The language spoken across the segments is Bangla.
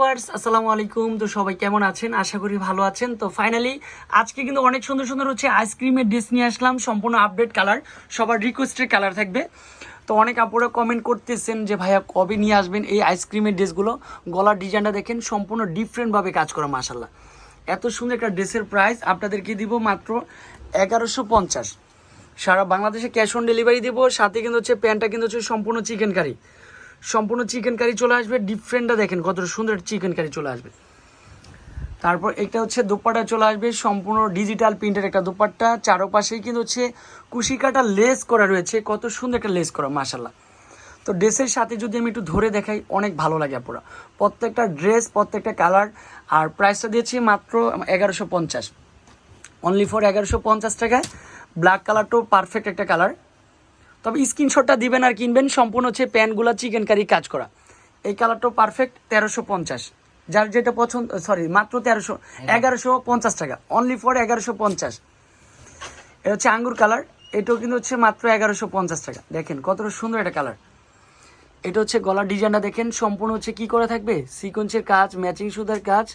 ভিউয়ার্স, আসসালামু আলাইকুম। তো সবাই কেমন আছেন? আশা করি ভালো আছেন। তো ফাইনালি আজকে কিন্তু অনেক সুন্দর সুন্দর হচ্ছে আইসক্রিমের ড্রেস নিয়ে আসলাম। সম্পূর্ণ আপডেট কালার সবার রিকোয়েস্টের কালার থাকবে। তো অনেক আপুরা কমেন্ট করতেছেন যে, ভাইয়া, কবে নিয়ে আসবেন এই আইসক্রিমের ড্রেসগুলো গলার ডিজাইনটা দেখেন, সম্পূর্ণ ডিফারেন্টভাবে কাজ করা মাসাল্লাহ এত সুন্দর একটা ড্রেসের প্রাইস আপনাদেরকে দিব মাত্র এগারোশো পঞ্চাশ। সারা বাংলাদেশে ক্যাশ অন ডেলিভারি দেবো, সাথে কিন্তু হচ্ছে প্যান্টটা কিন্তু হচ্ছে সম্পূর্ণ চিকেন কারি সম্পূর্ণ চিকেন কারি চলে আসবে ডিফারেন্টটা দেখেন কত সুন্দর চিকেন কারি চলে আসবে। তারপর এটা হচ্ছে দোপাট্টা চলে আসবে, সম্পূর্ণ ডিজিটাল প্রিন্টের একটা দোপাট্টা, চারোপাশেই কিন্তু হচ্ছে কুশি কাটা লেস করা রয়েছে, কত সুন্দর একটা লেস করা মাসাল্লাহ তো ড্রেসের সাথে যদি আমি একটু ধরে দেখাই, অনেক ভালো লাগে আপুরা। প্রত্যেকটা ড্রেস প্রত্যেকটা কালার আর প্রাইসটা দিয়েছি মাত্র এগারোশো পঞ্চাশ। অনলি ফর এগারোশো পঞ্চাশ টাকায়। ব্ল্যাক কালারটাও পারফেক্ট একটা কালার তবে স্ক্রিনশটটা দিবেন আর কিনবেন সম্পূর্ণ হচ্ছে প্যান্টগুলো চিকেন কারি কাজ করা। এই কালারটাও পারফেক্ট তেরোশো পঞ্চাশ। যার যেটা পছন্দ সরি মাত্র তেরোশো, এগারোশো পঞ্চাশ টাকা। অনলি ফর এগারোশো পঞ্চাশ। এটা হচ্ছে আঙ্গুর কালার। এটাও কিন্তু হচ্ছে মাত্র এগারোশো পঞ্চাশ টাকা। দেখেন কতটা সুন্দর একটা কালার। এটা হচ্ছে গলার ডিজাইনটা দেখেন। সম্পূর্ণ হচ্ছে কি করে থাকবে? সিকোয়েন্সের কাজ, ম্যাচিং সুদের কাজ।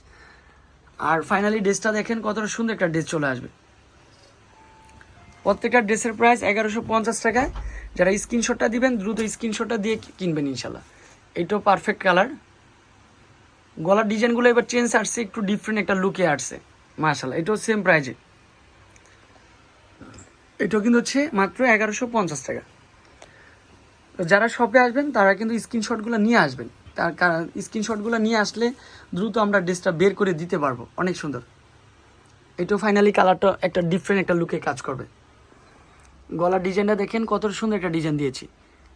আর ফাইনালি ড্রেসটা দেখেন কতটা সুন্দর একটা ড্রেস চলে আসবে। প্রত্যেকটা ড্রেসের প্রাইস এগারোশো পঞ্চাশ টাকায়। যারা স্ক্রিনশটটা দিবেন, দ্রুত স্ক্রিনশটটা দিয়ে কিনবেন ইনশাল্লাহ। এটাও পারফেক্ট কালার গলার ডিজাইনগুলো এবার চেঞ্জ আসছে, একটু ডিফারেন্ট একটা লুকে আসছে। মাশাল্লাহ এটাও সেম প্রাইজে এটাও কিন্তু হচ্ছে মাত্র এগারোশো পঞ্চাশ টাকা। তো যারা শপে আসবেন, তারা কিন্তু স্ক্রিনশটগুলো নিয়ে আসবেন। তার কারণ, স্ক্রিনশটগুলো নিয়ে আসলে দ্রুত আমরা ড্রেসটা বের করে দিতে পারব। অনেক সুন্দর। এটাও ফাইনালি কালারটা একটা ডিফারেন্ট একটা লুকে কাজ করবে। গলার ডিজাইনটা দেখেন কত সুন্দর একটা ডিজাইন দিয়েছি।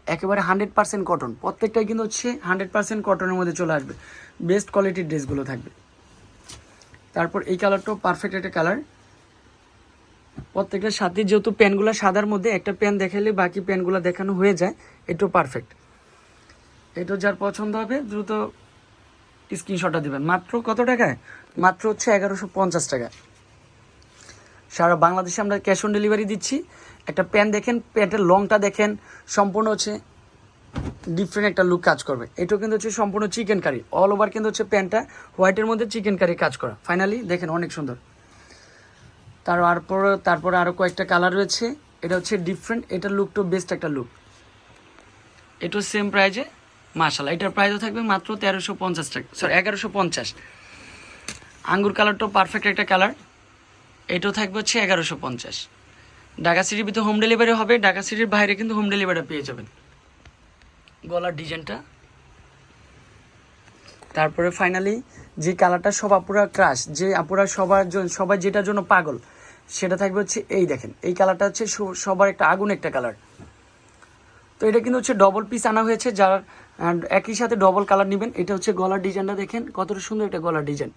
একেবারে হান্ড্রেড পার্সেন্ট কটন প্রত্যেকটাই কিন্তু হচ্ছে হান্ড্রেড পার্সেন্ট কটনের মধ্যে চলে আসবে। বেস্ট কোয়ালিটির ড্রেসগুলো থাকবে। তারপর এই কালারটাও পারফেক্ট একটা কালার প্রত্যেকটার সাথে যেহেতু প্যানগুলো সাদার মধ্যে, একটা প্যান দেখালে বাকি প্যানগুলো দেখানো হয়ে যায়, এটাও পারফেক্ট এটাও যার পছন্দ হবে, দ্রুত স্ক্রিনশটটা দেবেন। মাত্র কত টাকায়? মাত্র হচ্ছে এগারোশো পঞ্চাশ টাকা সারা বাংলাদেশে আমরা ক্যাশ অন ডেলিভারি দিচ্ছি। একটা প্যান্ট দেখেন, প্যান্টের লংটা দেখেন, সম্পূর্ণ হচ্ছে ডিফারেন্ট একটা লুক কাজ করবে। এটাও কিন্তু হচ্ছে সম্পূর্ণ চিকেন কারি অল ওভার কিন্তু হচ্ছে প্যান্টটা হোয়াইটের মধ্যে চিকেন কারি কাজ করা। ফাইনালি দেখেন অনেক সুন্দর। তারপর তারপরে আরও কয়েকটা কালার রয়েছে। এটা হচ্ছে ডিফারেন্ট এটার লুকটাও বেস্ট একটা লুক এটাও সেম প্রাইজে মাশাল্লাহ এটার প্রাইসও থাকবে মাত্র তেরোশো পঞ্চাশ টাকা সরি এগারোশো পঞ্চাশ। আঙ্গুর কালারটাও পারফেক্ট একটা কালার এটাও থাকবে হচ্ছে এগারোশো পঞ্চাশ। ঢাকা সিটির ভিতরে হোম ডেলিভারি হবে, ঢাকা সিটির বাইরে কিন্তু হোম ডেলিভারি পেয়ে যাবেন। গলার ডিজাইনটা তারপরে ফাইনালি যে কালারটা সব আপুরা ক্রাশ যে আপুরা সবার জন- সবাই যেটার জন্য পাগল, সেটা থাকবে হচ্ছে এই দেখেন, এই কালারটা হচ্ছে সবার একটা আগুন একটা কালার তো এটা কিন্তু হচ্ছে ডবল পিস আনা হয়েছে, যার একই সাথে ডবল কালার নেবেন। এটা হচ্ছে গলার ডিজাইনটা দেখেন, কতটা সুন্দর একটা গলার ডিজাইন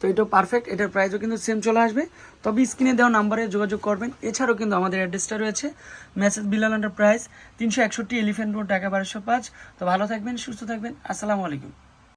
তো এটাও পারফেক্ট এটার প্রাইসও কিন্তু সেম চলে আসবে। তবে স্ক্রিনে দেওয়া নাম্বারে যোগাযোগ করবেন। এছাড়াও কিন্তু আমাদের অ্যাড্রেসটা রয়েছে মেসেজ বিলাল প্রাইস তিনশো একষট্টি এলিফেন্ট রোড ঢাকা বারোশো পাঁচ। তো ভালো থাকবেন, সুস্থ থাকবেন। আসসালামু আলাইকুম।